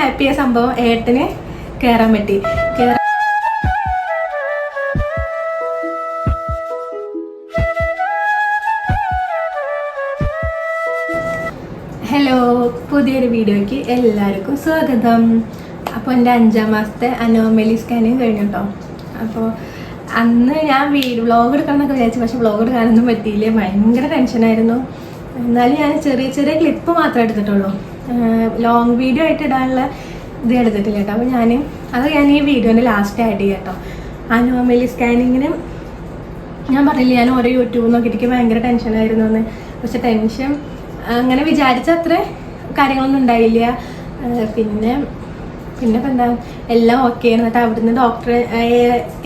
ഹാപ്പിയായ സംഭവം ഏട്ടന് കയറാൻ പറ്റി. ഹലോ പുതിയൊരു വീഡിയോയ്ക്ക് എല്ലാവർക്കും സ്വാഗതം. അപ്പോൾ എന്റെ അഞ്ചാം മാസത്തെ അനോമലി സ്കാനിങ് കഴിഞ്ഞു കേട്ടോ. അപ്പോൾ അന്ന് ഞാൻ വീഡിയോ വ്ളോഗ് എടുക്കണമെന്നൊക്കെ വിചാരിച്ചു പക്ഷെ വ്ളോഗ് എടുക്കാനൊന്നും പറ്റിയില്ല. ഭയങ്കര ടെൻഷനായിരുന്നു എന്നാലും ഞാൻ ചെറിയ ചെറിയ ക്ലിപ്പ് മാത്രമേ എടുത്തിട്ടുള്ളൂ. ലോങ് വീഡിയോ ആയിട്ട് ഇടാനുള്ള ഇത് എടുത്തിട്ടില്ല കേട്ടോ. അപ്പോൾ ഞാൻ അത് ഞാൻ ഈ വീഡിയോന്റെ ലാസ്റ്റ് ആഡ് ചെയ്യാം കേട്ടോ. അനോമലി സ്കാനിങ്ങിന് ഞാൻ പറഞ്ഞില്ല ഞാൻ ഓരോ യൂട്യൂബ് നോക്കിയിട്ട് ഭയങ്കര ടെൻഷനായിരുന്നു എന്ന്. പക്ഷെ ടെൻഷൻ അങ്ങനെ വിചാരിച്ച അത്ര കാര്യങ്ങളൊന്നും ഉണ്ടായില്ല. പിന്നെ പിന്നെ ഇപ്പം എന്താ എല്ലാം ഓക്കെ എന്നിട്ട് അവിടുന്ന് ഡോക്ടർ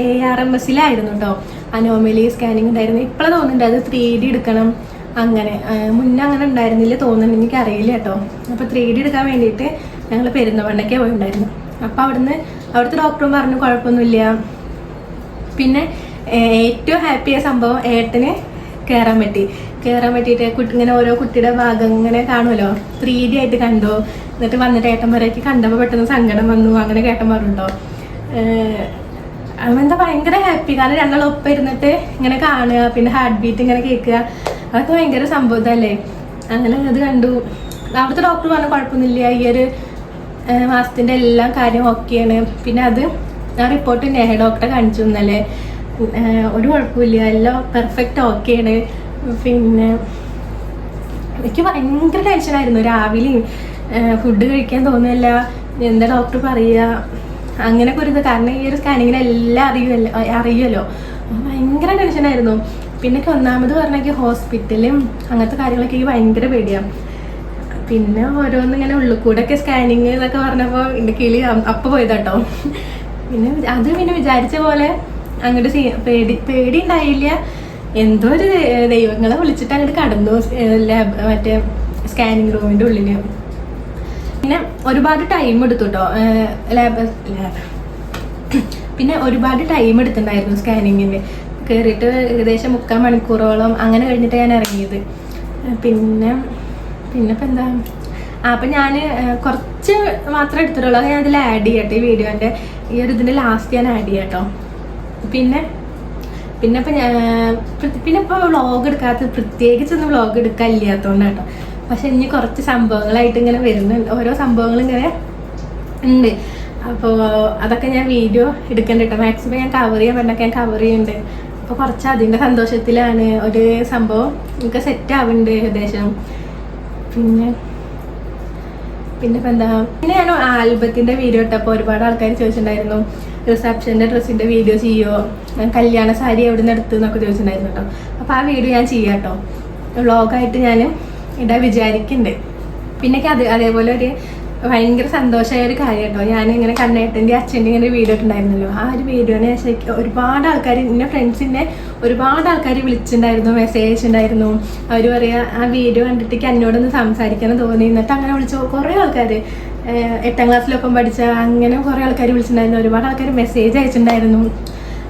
എ ആർ എം എസിലായിരുന്നു കേട്ടോ. അനോമലി സ്കാനിങ് ഉണ്ടായിരുന്നു. ഇപ്പോഴാണ് തോന്നുന്നുണ്ട് അത് ത്രീ ഡി എടുക്കണം. അങ്ങനെ മുന്നേ അങ്ങനെ ഉണ്ടായിരുന്നില്ല തോന്നുന്നുണ്ട് എനിക്ക് അറിയില്ല കേട്ടോ. അപ്പോൾ ത്രീ ഡി എടുക്കാൻ വേണ്ടിയിട്ട് ഞങ്ങൾ പെരുന്തമണ്ണയ്ക്ക് പോയിട്ടുണ്ടായിരുന്നു. അപ്പോൾ അവിടുന്ന് അവിടുത്തെ ഡോക്ടറും പറഞ്ഞു കുഴപ്പമൊന്നുമില്ല. പിന്നെ ഏറ്റവും ഹാപ്പിയായ സംഭവം ഏട്ടന് കയറാൻ പറ്റി. കയറാൻ പറ്റിയിട്ട് കുട്ടി ഇങ്ങനെ ഓരോ കുട്ടിയുടെ ഭാഗം ഇങ്ങനെ കാണുമല്ലോ? ത്രീ ഡി ആയിട്ട് കണ്ടു? എന്നിട്ട് വന്നിട്ട് ഏട്ടന്മാരേക്ക് കണ്ടപ്പോൾ പെട്ടെന്ന് സങ്കടം വന്നു. അങ്ങനെ ഏട്ടൻ അവനെന്താ ഭയങ്കര ഹാപ്പി കാരണം ഞങ്ങളൊപ്പം ഇരുന്നിട്ട് ഇങ്ങനെ കാണുക പിന്നെ ഹാർട്ട് ബീറ്റ് ഇങ്ങനെ കേൾക്കുക. അതൊക്കെ ഭയങ്കര അല്ലേ അങ്ങനെ അത് കണ്ടു. അവിടുത്തെ ഡോക്ടർ പറഞ്ഞാൽ കുഴപ്പമൊന്നുമില്ല. ഈ ഒരു മാസത്തിന്റെ എല്ലാ കാര്യം ഓക്കെയാണ് പിന്നെ അത് ഞാൻ റിപ്പോർട്ട് നേഹ ഡോക്ടറെ കാണിച്ചു ഇന്നലെ. ഒരു കുഴപ്പമില്ല. എല്ലാം പെർഫെക്റ്റ് ഓക്കെയാണ് പിന്നെ എനിക്ക് ഭയങ്കര ടെൻഷനായിരുന്നു രാവിലെയും ഫുഡ് കഴിക്കാൻ തോന്നുന്നില്ല. എന്താ ഡോക്ടർ പറയുക? അങ്ങനെയൊക്കെ ഒരു കാരണം ഈ ഒരു സ്കാനിങ്ങിന് എല്ലാം അറിയുമല്ലോ അറിയുമല്ലോ ഭയങ്കര ടെൻഷനായിരുന്നു പിന്നെ ഒന്നാമത് പറഞ്ഞെങ്കിൽ ഹോസ്പിറ്റലും അങ്ങനത്തെ കാര്യങ്ങളൊക്കെ എനിക്ക് ഭയങ്കര പേടിയാണ് പിന്നെ ഓരോന്ന് ഇങ്ങനെ ഉള്ളിൽ ഒക്കെ സ്കാനിങ് എന്നൊക്കെ പറഞ്ഞപ്പോൾ എന്റെ കിളി അപ്പം പോയതാട്ടോ. പിന്നെ അത് പിന്നെ വിചാരിച്ച പോലെ അങ്ങോട്ട് പേടി പേടി ഉണ്ടായില്ല. എന്തോ ഒരു ദൈവങ്ങളെ വിളിച്ചിട്ട് അങ്ങോട്ട് കടന്നു ലാബ് മറ്റേ സ്കാനിങ് റൂമിന്റെ ഉള്ളിൽ പിന്നെ ഒരുപാട് ടൈം എടുത്തുട്ടോ. ലാബ് പിന്നെ ഒരുപാട് ടൈം എടുത്തിട്ടുണ്ടായിരുന്നു സ്കാനിങ്ങിന് കയറിയിട്ട് ഏകദേശം മുക്കാൽ മണിക്കൂറോളം അങ്ങനെ കഴിഞ്ഞിട്ട് ഞാൻ ഇറങ്ങിയത്. പിന്നെ പിന്നെ ഇപ്പം എന്താ? ആ അപ്പം ഞാൻ കുറച്ച് മാത്രം എടുത്തിട്ടുള്ളൂ. ഞാൻ അതിൽ ആഡ് ചെയ്യട്ടെ ഈ വീഡിയോന്റെ ഈ ഒരു ഇതിന്റെ ലാസ്റ്റ് ഞാൻ ആഡ് ചെയ്യട്ടോ. പിന്നെ പിന്നെ ഇപ്പം ഞാൻ പിന്നെ ഇപ്പോൾ വ്ളോഗ് എടുക്കാത്ത പ്രത്യേകിച്ചൊന്നും വ്ളോഗ് എടുക്കാനില്ലാത്തതുകൊണ്ട് കേട്ടോ പക്ഷെ ഇനി കുറച്ച് സംഭവങ്ങളായിട്ട് ഇങ്ങനെ വരുന്നുണ്ട്. ഓരോ സംഭവങ്ങളും ഇങ്ങനെ ഉണ്ട്. അപ്പോൾ അതൊക്കെ ഞാൻ വീഡിയോ എടുക്കണ്ട കേട്ടോ മാക്സിമം ഞാൻ കവർ ചെയ്യാൻ പറ്റൊക്കെ ഞാൻ കവർ ചെയ്യുന്നുണ്ട് അപ്പോൾ കുറച്ച് അതിന്റെ സന്തോഷത്തിലാണ് ഒരു സംഭവം എനിക്ക് സെറ്റ് ആവുന്നുണ്ട് ഏകദേശം. പിന്നെ പിന്നെ ഇപ്പം എന്താ പിന്നെ ഞാൻ ആൽബത്തിന്റെ വീഡിയോ ഇട്ടപ്പോൾ ഒരുപാട് ആൾക്കാർ ചോദിച്ചിട്ടുണ്ടായിരുന്നു റിസപ്ഷന്റെ ഡ്രസ്സിന്റെ വീഡിയോ ചെയ്യുമോ കല്യാണ സാരി എവിടെ നിന്ന് എടുത്തു എന്നൊക്കെ ചോദിച്ചിട്ടുണ്ടായിരുന്നു കേട്ടോ അപ്പോൾ ആ വീഡിയോ ഞാൻ ചെയ്യാം കേട്ടോ വ്ളോഗായിട്ട് ഞാൻ ഇടാൻ വിചാരിക്കുന്നുണ്ട് പിന്നെ അത് അതേപോലെ ഒരു ഭയങ്കര സന്തോഷമായ ഒരു കാര്യം കേട്ടോ ഞാൻ ഇങ്ങനെ കണ്ണേട്ടന്റെ അച്ഛന്റെ ഇങ്ങനെ വീഡിയോ ഉണ്ടായിരുന്നല്ലോ ആ ഒരു വീഡിയോനെ ശരിക്കും ഒരുപാട് ആൾക്കാർ എന്റെ ഫ്രണ്ട്സിന്റെ ഒരുപാട് ആൾക്കാർ വിളിച്ചിട്ടുണ്ടായിരുന്നു മെസ്സേജ് ഉണ്ടായിരുന്നു അവർ പറയുക ആ വീഡിയോ കണ്ടിട്ട് എന്നോടൊന്ന് സംസാരിക്കണം തോന്നി. എന്നിട്ട് അങ്ങനെ വിളിച്ചു. കുറേ ആൾക്കാർ എട്ടാം ക്ലാസ്സിലൊപ്പം പഠിച്ച അങ്ങനെ കുറേ ആൾക്കാർ വിളിച്ചിട്ടുണ്ടായിരുന്നു. ഒരുപാട് ആൾക്കാർ മെസ്സേജ് അയച്ചിട്ടുണ്ടായിരുന്നു.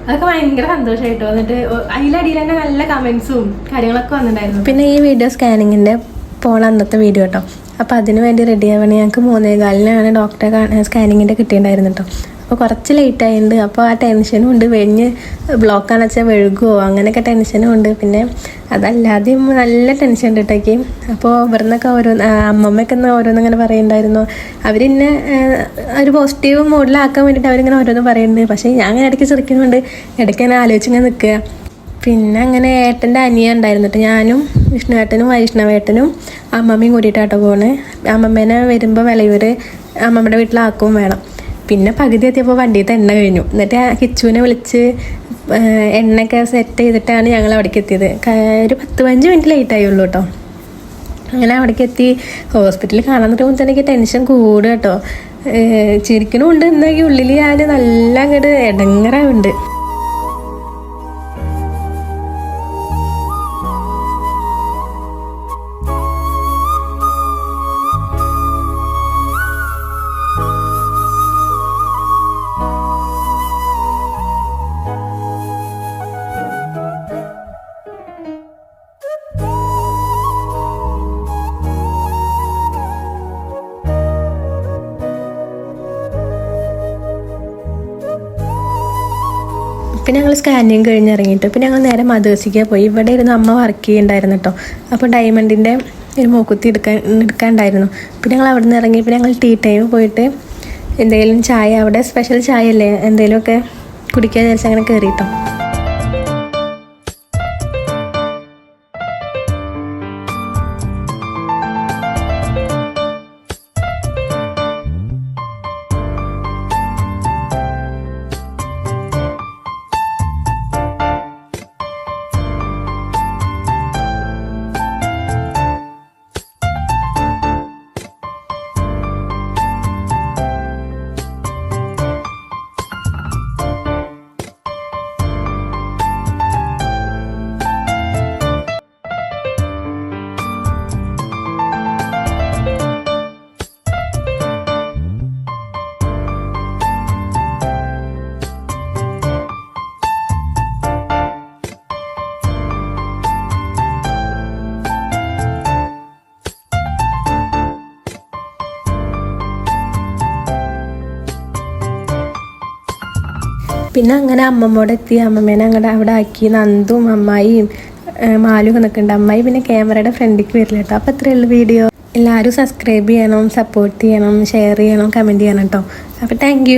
അതൊക്കെ ഭയങ്കര സന്തോഷമായിട്ടോ എന്നിട്ട് അതിലടിയിൽ തന്നെ നല്ല കമൻസും കാര്യങ്ങളൊക്കെ വന്നിട്ടുണ്ടായിരുന്നു. പിന്നെ ഈ വീഡിയോ സ്കാനിങ്ങിന്റെ പോണ അന്നത്തെ വീഡിയോ കേട്ടോ അപ്പോൾ അതിന് വേണ്ടി റെഡി ആവണേ ഞങ്ങൾക്ക് മൂന്നേ കാലിനാണ് ഡോക്ടറെ സ്കാനിങ്ങിന്റെ കിട്ടിയിട്ടുണ്ടായിരുന്നു കേട്ടോ അപ്പോൾ കുറച്ച് ലേറ്റ് ആയിട്ടുണ്ട് അപ്പോൾ ആ ടെൻഷനും ഉണ്ട്. വെഞ്ഞ് ബ്ലോക്കാന്ന് വെച്ചാൽ വെഴുകുമോ അങ്ങനെയൊക്കെ ടെൻഷനും ഉണ്ട്. പിന്നെ അതല്ലാതെ നല്ല ടെൻഷൻ ഉണ്ട് കേട്ടേക്ക് അപ്പോൾ ഇവിടുന്നൊക്കെ ഓരോന്ന് അമ്മമ്മയൊക്കെ ഒന്ന് ഓരോന്നിങ്ങനെ പറയുന്നുണ്ടായിരുന്നു. ഇന്നെ ഒരു പോസിറ്റീവ് മൂഡിലാക്കാൻ വേണ്ടിയിട്ട് അവരിങ്ങനെ ഓരോന്ന് പറയുന്നുണ്ട്. പക്ഷേ ഞാൻ അങ്ങനെ ഇടയ്ക്ക് ചെറുക്കുന്നുണ്ട് ഇടയ്ക്ക് അങ്ങനെ ആലോചിച്ചിങ്ങനെ നിൽക്കുക. പിന്നെ അങ്ങനെ ഏട്ടന്റെ അനിയ ഉണ്ടായിരുന്നിട്ട് ഞാനും വിഷ്ണുവേട്ടനും വൈഷ്ണവേട്ടനും അമ്മമ്മയും കൂടിയിട്ടാട്ടോ പോണേ. അമ്മമ്മേനെ വരുമ്പോൾ വിലയൂർ അമ്മമ്മയുടെ വീട്ടിലാക്കും വേണം. പിന്നെ പകുതി എത്തിയപ്പോൾ വണ്ടിയിൽ എണ്ണ കഴിഞ്ഞു. എന്നിട്ട് കിച്ചുവിനെ വിളിച്ച് എണ്ണയൊക്കെ സെറ്റ് ചെയ്തിട്ടാണ് ഞങ്ങൾ അവിടേക്ക് എത്തിയത്. ഒരു പത്ത് പതിനഞ്ച് മിനിറ്റ് ലേറ്റ് ആയുള്ളൂ കേട്ടോ. അങ്ങനെ അവിടേക്ക് എത്തി. ഹോസ്പിറ്റലിൽ കാണാൻ തുടങ്ങുമ്പോൾ തന്നെ എനിക്ക് ടെൻഷൻ കൂടുക കേട്ടോ. ചിരിക്കണമുണ്ട് എന്നാൽ ഉള്ളിൽ ഞാൻ നല്ല അങ്ങോട്ട് ഇടങ്ങറാവുണ്ട്. പിന്നെ ഞങ്ങൾ സ്കാനിങ് കഴിഞ്ഞ് ഇറങ്ങിയിട്ട്. പിന്നെ ഞങ്ങൾ നേരെ മദേഴ്സിക്ക് പോയി. ഇവിടെ ഇരുന്ന് അമ്മ വർക്ക് ചെയ്യുന്നുണ്ടായിരുന്നു കേട്ടോ അപ്പോൾ ഡയമണ്ടിന്റെ ഒരു മൂക്കുത്തി എടുക്കാൻ എടുക്കാണ്ടായിരുന്നു. പിന്നെ ഞങ്ങൾ അവിടെ നിന്ന് ഇറങ്ങി. പിന്നെ ഞങ്ങൾ ടീ ടൈം പോയിട്ട് എന്തെങ്കിലും ചായ അവിടെ സ്പെഷ്യൽ ചായ അല്ലേ എന്തെങ്കിലുമൊക്കെ കുടിക്കാൻ വിചാരിച്ച് അങ്ങനെ കയറി കേട്ടോ പിന്നെ അങ്ങനെ അമ്മമ്മോടെ എത്തി. അമ്മമ്മേനെ അങ്ങോട്ട് അവിടെ ആക്കി. നന്ദും അമ്മായിയും മാലും നിൽക്കുന്നുണ്ട്. അമ്മായി പിന്നെ ക്യാമറയുടെ ഫ്രണ്ടിക്ക് വരില്ല കേട്ടോ. അപ്പോൾ അത്രയേ ഉള്ളൂ വീഡിയോ. എല്ലാവരും സബ്സ്ക്രൈബ് ചെയ്യണം സപ്പോർട്ട് ചെയ്യണം ഷെയർ ചെയ്യണം കമന്റ് ചെയ്യണം കേട്ടോ. അപ്പോൾ താങ്ക്